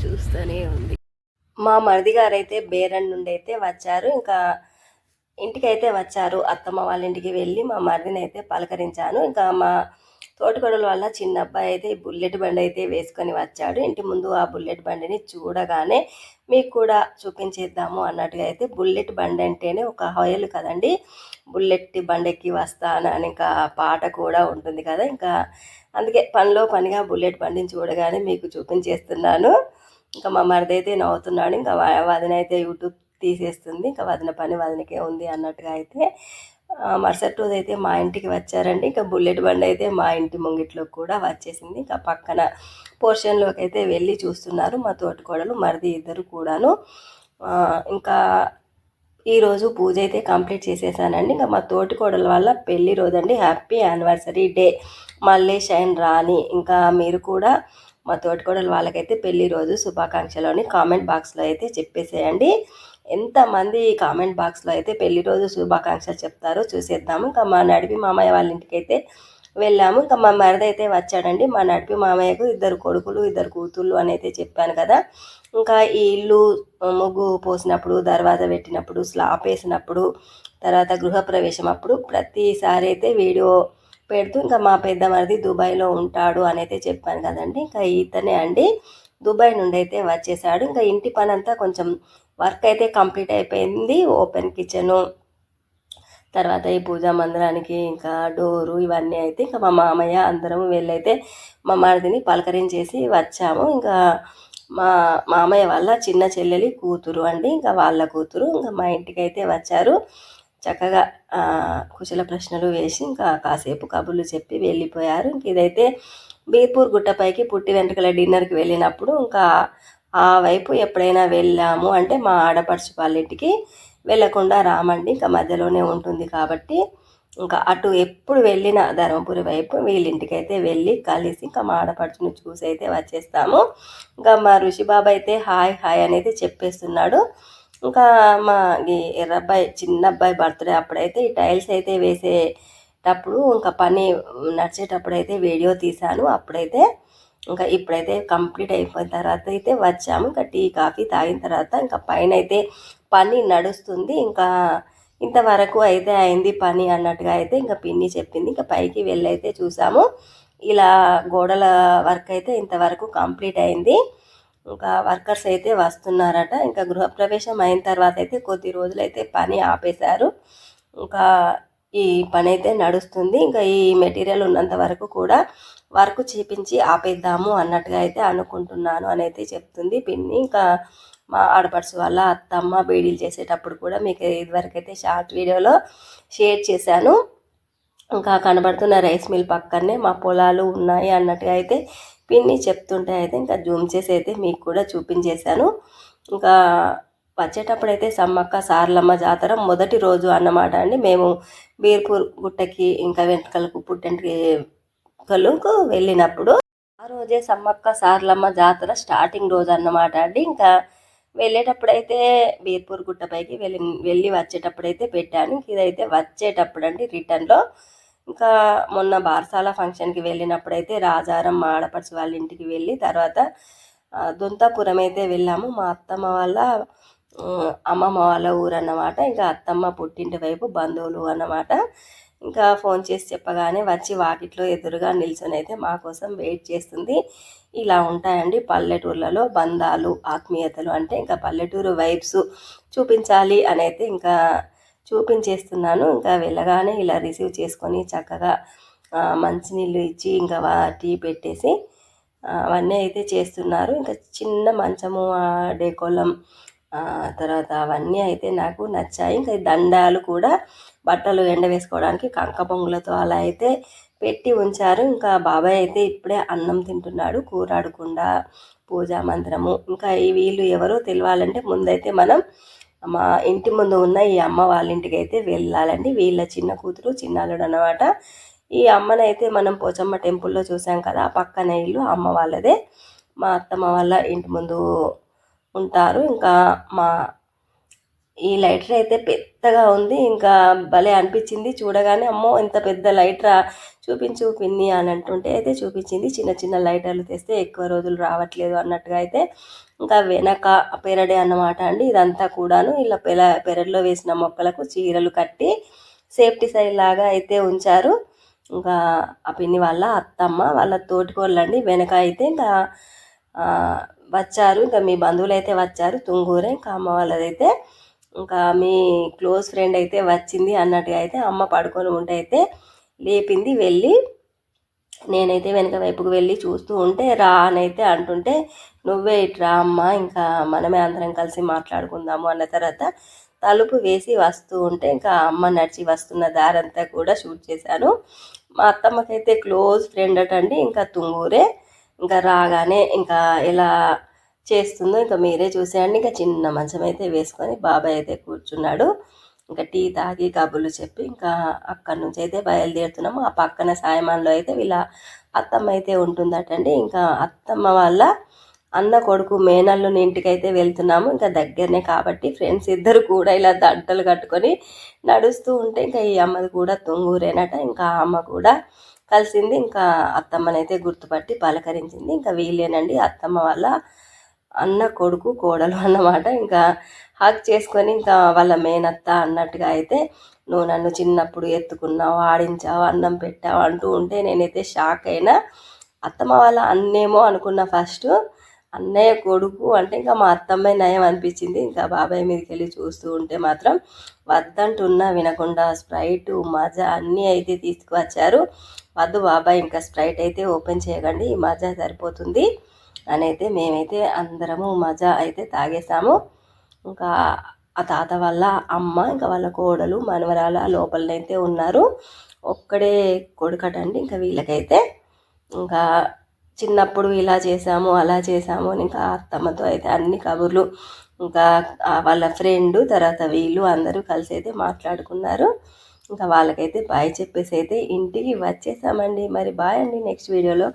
చూస్తూనే ఉంది మా మరిది గారు అయితే బేరన్ నుండి అయితే వచ్చారు. ఇంకా ఇంటికి అయితే వచ్చారు. అత్తమ్మ వాళ్ళ ఇంటికి వెళ్ళి మా మరిదిని అయితే పలకరించాను. ఇంకా మా తోటకూడల వల్ల చిన్న అబ్బాయి అయితే ఈ బుల్లెట్ బండి అయితే వేసుకొని వచ్చాడు. ఇంటి ముందు ఆ బుల్లెట్ బండిని చూడగానే మీకు కూడా చూపించేద్దాము అన్నట్టుగా అయితే బుల్లెట్ బండి అంటేనే ఒక హోయలు కదండి. బుల్లెట్ బండెక్కి వస్తాను అని ఇంకా పాట కూడా ఉంటుంది కదా. ఇంకా అందుకే పనిలో పనిగా బుల్లెట్ బండిని చూడగానే మీకు చూపించేస్తున్నాను. ఇంకా మా మరిది అయితే నవ్వుతున్నాడు. ఇంకా వదిన అయితే యూట్యూబ్ తీసేస్తుంది. ఇంకా వదిన పని వదినకే ఉంది అన్నట్టుగా అయితే మరుసటి రోజు అయితే మా ఇంటికి వచ్చారండి. ఇంకా బుల్లెట్ బండి అయితే మా ఇంటి ముంగిట్లో కూడా వచ్చేసింది. ఇంకా పక్కన పోర్షన్లోకి అయితే వెళ్ళి చూస్తున్నారు మా తోటికోడలు మరిది ఇద్దరు కూడాను. ఇంకా ఈరోజు పూజ అయితే కంప్లీట్ చేసేసానండి. ఇంకా మా తోటికోడల వల్ల పెళ్ళి రోజు అండి హ్యాపీ యానివర్సరీ డే. మళ్ళీ షైన్ రాని ఇంకా మీరు కూడా మా తోటికోడల వాళ్ళకైతే పెళ్ళి రోజు శుభాకాంక్షలోని కామెంట్ బాక్స్లో అయితే చెప్పేసేయండి. ఎంతమంది కామెంట్ బాక్స్లో అయితే పెళ్ళి రోజు శుభాకాంక్షలు చెప్తారో చూసేద్దాము. ఇంకా మా నడిపి మామయ్య వాళ్ళ ఇంటికైతే వెళ్ళాము. ఇంకా మా మరిది అయితే వచ్చాడండి. మా నడిపి మామయ్యకు ఇద్దరు కొడుకులు ఇద్దరు కూతుళ్ళు అని అయితే చెప్పాను కదా. ఇంకా ఈ ఇల్లు ముగ్గు పోసినప్పుడు దర్వాజా పెట్టినప్పుడు స్లాప్ వేసినప్పుడు తర్వాత గృహప్రవేశం అప్పుడు ప్రతిసారి అయితే వీడియో పెడుతూ ఇంకా మా పెద్ద మరిది దుబాయ్లో ఉంటాడు అని అయితే చెప్పాను కదండి. ఇంకా ఇతనే అండి. దుబాయ్ నుండి అయితే వచ్చేసాడు. ఇంకా ఇంటి పని అంతా కొంచెం వర్క్ అయితే కంప్లీట్ అయిపోయింది. ఓపెన్ కిచెను తర్వాత ఈ పూజా మందిరానికి ఇంకా డోరు ఇవన్నీ అయితే ఇంకా మా మామయ్య అందరం వెళ్ళైతే మా మరిదిని పలకరించేసి వచ్చాము. ఇంకా మా మామయ్య వాళ్ళ చిన్న చెల్లెలి కూతురు అండి ఇంకా వాళ్ళ కూతురు ఇంకా మా ఇంటికి అయితే వచ్చారు. చక్కగా కుశల ప్రశ్నలు వేసి ఇంకా కాసేపు కబుర్లు చెప్పి వెళ్ళిపోయారు. ఇంక ఇదైతే బీర్పూర్ గుట్టపైకి పుట్టి వెంట్రుకల డిన్నర్కి వెళ్ళినప్పుడు ఇంకా ఆ వైపు ఎప్పుడైనా వెళ్ళాము అంటే మా ఆడపడుచు వాళ్ళ ఇంటికి వెళ్ళకుండా రామండి. ఇంకా మధ్యలోనే ఉంటుంది కాబట్టి ఇంకా అటు ఎప్పుడు వెళ్ళిన ధర్మపురి వైపు వీళ్ళింటికి అయితే వెళ్ళి కలిసి ఇంకా మా ఆడపడుచుని చూసి అయితే వచ్చేస్తాము. ఇంకా మా ఋషిబాబు అయితే హాయ్ హాయ్ అనేది చెప్పేస్తున్నాడు. ఇంకా మా ఎర్రబ్బాయి చిన్న అబ్బాయి బర్త్డే అప్పుడైతే ఈ టైల్స్ అయితే వేసేటప్పుడు ఇంకా పని నడిచేటప్పుడు అయితే వీడియో తీశాను. అప్పుడైతే ఇంకా ఇప్పుడైతే కంప్లీట్ అయిపోయిన తర్వాత అయితే వచ్చాము. ఇంకా టీ కాఫీ తాగిన తర్వాత ఇంకా పైన అయితే పని నడుస్తుంది. ఇంకా ఇంతవరకు అయితే అయింది పని అన్నట్టుగా అయితే ఇంకా పిన్ని చెప్పింది. ఇంకా పైకి వెళ్ళైతే చూసాము. ఇలా గోడల వర్క్ అయితే ఇంతవరకు కంప్లీట్ అయింది. ఇంకా వర్కర్స్ అయితే వస్తున్నారట. ఇంకా గృహప్రవేశం అయిన తర్వాత అయితే కొద్ది రోజులు అయితే పని ఆపేశారు. ఇంకా ఈ పని అయితే నడుస్తుంది. ఇంకా ఈ మెటీరియల్ ఉన్నంత వరకు కూడా వర్క్ చేపించి ఆపేద్దాము అన్నట్టుగా అయితే అనుకుంటున్నాను అని అయితే చెప్తుంది. పిన్ని ఇంకా మా ఆడపడుచు వాళ్ళ అత్తమ్మ బేడీలు చేసేటప్పుడు కూడా మీకు ఇదివరకు అయితే షార్ట్ వీడియోలో షేర్ చేశాను. ఇంకా కనబడుతున్న రైస్ మిల్ పక్కనే మా పొలాలు ఉన్నాయి అన్నట్టుగా అయితే పిన్ని చెప్తుంటే అయితే ఇంకా జూమ్ చేసి అయితే మీకు కూడా చూపించేశాను. ఇంకా వచ్చేటప్పుడు అయితే సమ్మక్క సార్లమ్మ జాతర మొదటి రోజు అన్నమాట అండి. మేము బీర్పూర్ గుట్టకి ఇంకా వెంట్రుకలకు పుట్టెంటుకలకు వెళ్ళినప్పుడు ఆ రోజే సమ్మక్క సార్లమ్మ జాతర స్టార్టింగ్ రోజు అన్నమాట అండి. ఇంకా వెళ్ళేటప్పుడైతే బీర్పూర్ గుట్టపైకి వెళ్ళి వెళ్ళి వచ్చేటప్పుడు అయితే పెట్టాను ఇదైతే వచ్చేటప్పుడు అండి రిటర్న్లో. ఇంకా మొన్న బార్సాల ఫంక్షన్కి వెళ్ళినప్పుడైతే రాజారం మా ఆడపడుచు వాళ్ళ ఇంటికి వెళ్ళి తర్వాత దొంతాపురం అయితే వెళ్ళాము. మా అత్తమ్మ వాళ్ళ అమ్మమ్మ వాళ్ళ ఊరు అన్నమాట ఇంకా అత్తమ్మ పుట్టింటి వైపు బంధువులు అన్నమాట. ఇంకా ఫోన్ చేసి చెప్పగానే వచ్చి వాకిట్లో ఎదురుగా నిల్చొని అయితే మా కోసం వెయిట్ చేస్తుంది. ఇలా ఉంటాయండి పల్లెటూర్లలో బంధాలు ఆత్మీయతలు అంటే ఇంకా పల్లెటూరు వైబ్స్ చూపించాలి అనైతే ఇంకా చూపించేస్తున్నాను. ఇంకా వెళ్ళగానే ఇలా రిసీవ్ చేసుకొని చక్కగా మంచినీళ్ళు ఇచ్చి ఇంకా వా- టీ పెట్టేసి అవన్నీ అయితే చేస్తున్నారు. ఇంకా చిన్న మంచము డేకోలం తర్వాత అవన్నీ అయితే నాకు నచ్చాయి. ఇంకా దండాలు కూడా బట్టలు ఎండవేసుకోవడానికి కంక పొంగులతో అలా అయితే పెట్టి ఉంచారు. ఇంకా బాబాయ్ అయితే ఇప్పుడే అన్నం తింటున్నాడు. కూరాడకుండా పూజా మందిరము. ఇంకా ఈ వీళ్ళు ఎవరో తెలియాలంటే ముందైతే మనం మా ఇంటి ముందు ఉన్న ఈ అమ్మ వాళ్ళ ఇంటికి అయితే వెళ్ళాలండి. వీళ్ళ చిన్న కూతురు చిన్నాలుడు అనమాట ఈ అమ్మనైతే మనం పోచమ్మ టెంపుల్లో చూసాం కదా పక్కన ఇల్లు. అమ్మ వాళ్ళదే. మా అత్తమ్మ వాళ్ళ ఇంటి ముందు ఉంటారు. ఇంకా మా ఈ లైటర్ అయితే పెద్దగా ఉంది. ఇంకా భలే అనిపించింది. చూడగానే అమ్మో ఇంత పెద్ద లైటరా? చూపించు పిన్ని అని అంటుంటే అయితే చూపించింది. చిన్న చిన్న లైటర్లు తెస్తే ఎక్కువ రోజులు రావట్లేదు అన్నట్టుగా అయితే ఇంకా వెనక పెరడే అన్నమాట అండి. ఇదంతా కూడాను ఇలా పెర పెరట్లో వేసిన మొక్కలకు చీరలు కట్టి సేఫ్టీ సైడ్ లాగా అయితే ఉంచారు. ఇంకా ఆ పిన్ని వాళ్ళ అత్తమ్మ వాళ్ళ తోటికోళ్ళండి. వెనక అయితే ఇంకా వచ్చారు. ఇంకా మీ బంధువులు అయితే వచ్చారు. తుంగూరే ఇంకా అమ్మ వాళ్ళదైతే ఇంకా మీ క్లోజ్ ఫ్రెండ్ అయితే వచ్చింది అన్నట్టుగా అయితే అమ్మ పడుకొని ఉంటే అయితే లేపింది వెళ్ళి నేనైతే వెనక వైపుకు వెళ్ళి చూస్తూ ఉంటే రా అని అయితే అంటుంటే నువ్వే ఇట్రా అమ్మ ఇంకా మనమే అందరం కలిసి మాట్లాడుకుందాము అన్న తర్వాత తలుపు వేసి వస్తూ ఉంటే ఇంకా అమ్మ నడిచి వస్తున్న దారంతా కూడా షూట్ చేశాను. మా అత్తమ్మకైతే క్లోజ్ ఫ్రెండ్ అటండి ఇంకా తుంగూరే ఇంకా రాగానే ఇంకా ఎలా చేస్తుందో ఇంకా మీరే చూసేయండి. ఇంకా చిన్న మంచం అయితే వేసుకొని బాబాయ్ అయితే కూర్చున్నాడు. ఇంకా టీ తాగి కబుర్లు చెప్పి ఇంకా అక్కడి నుంచి అయితే బయలుదేరుతున్నాము. ఆ పక్కన సాయమాన్లో అయితే వీళ్ళ అత్తమ్మ అయితే ఉంటుందటండి. ఇంకా అత్తమ్మ వాళ్ళ అన్న కొడుకు మేనల్లుని ఇంటికి అయితే వెళ్తున్నాము. ఇంకా దగ్గరనే కాబట్టి ఫ్రెండ్స్ ఇద్దరు కూడా ఇలా దంటలు కట్టుకొని నడుస్తూ ఉంటే ఇంకా ఈ అమ్మది కూడా తొంగూరేనట. ఇంకా అమ్మ కూడా కలిసింది. ఇంకా అత్తమ్మనైతే గుర్తుపట్టి పలకరించింది. ఇంకా వీళ్ళేనండి అత్తమ్మ వాళ్ళ అన్న కొడుకు కోడలు అన్నమాట. ఇంకా హక్ చేసుకొని ఇంకా వాళ్ళ మేనత్త అన్నట్టుగా అయితే నువ్వు నన్ను చిన్నప్పుడు ఎత్తుకున్నావు ఆడించావు అన్నం పెట్టావు అంటూ ఉంటే నేనైతే షాక్ అయినా అత్తమ్మ వాళ్ళ అన్నేమో అనుకున్న ఫస్ట్ అన్నయ్య కొడుకు అంటే ఇంకా మా అత్తమ్మ నయం అనిపించింది. ఇంకా బాబాయ్ మీదకి వెళ్ళి చూస్తూ ఉంటే మాత్రం వద్దంటున్నా వినకుండా స్ప్రైట్ మజా అన్నీ అయితే తీసుకువచ్చారు. వద్దు బాబాయ్ ఇంకా స్ప్రైట్ అయితే ఓపెన్ చేయకండి ఈ మజా సరిపోతుంది అని అయితే మేమైతే అందరము మజా అయితే తాగేసాము. ఇంకా ఆ తాత వాళ్ళ అమ్మ ఇంకా వాళ్ళ కోడలు మనవరాల లోపలనైతే ఉన్నారు. ఒక్కడే కొడుకటండి ఇంకా వీళ్ళకైతే. ఇంకా చిన్నప్పుడు ఇలా చేసాము అలా చేసాము అని ఇంకా అత్తమ్మతో అయితే అన్ని కబుర్లు. ఇంకా వాళ్ళ ఫ్రెండ్ తర్వాత వీళ్ళు అందరూ కలిసి అయితే మాట్లాడుకున్నారు. ఇంకా వాళ్ళకైతే బాయ్ చెప్పేసి అయితే ఇంటికి వచ్చేసామండి. మరి బాయ్ అండి నెక్స్ట్ వీడియోలో.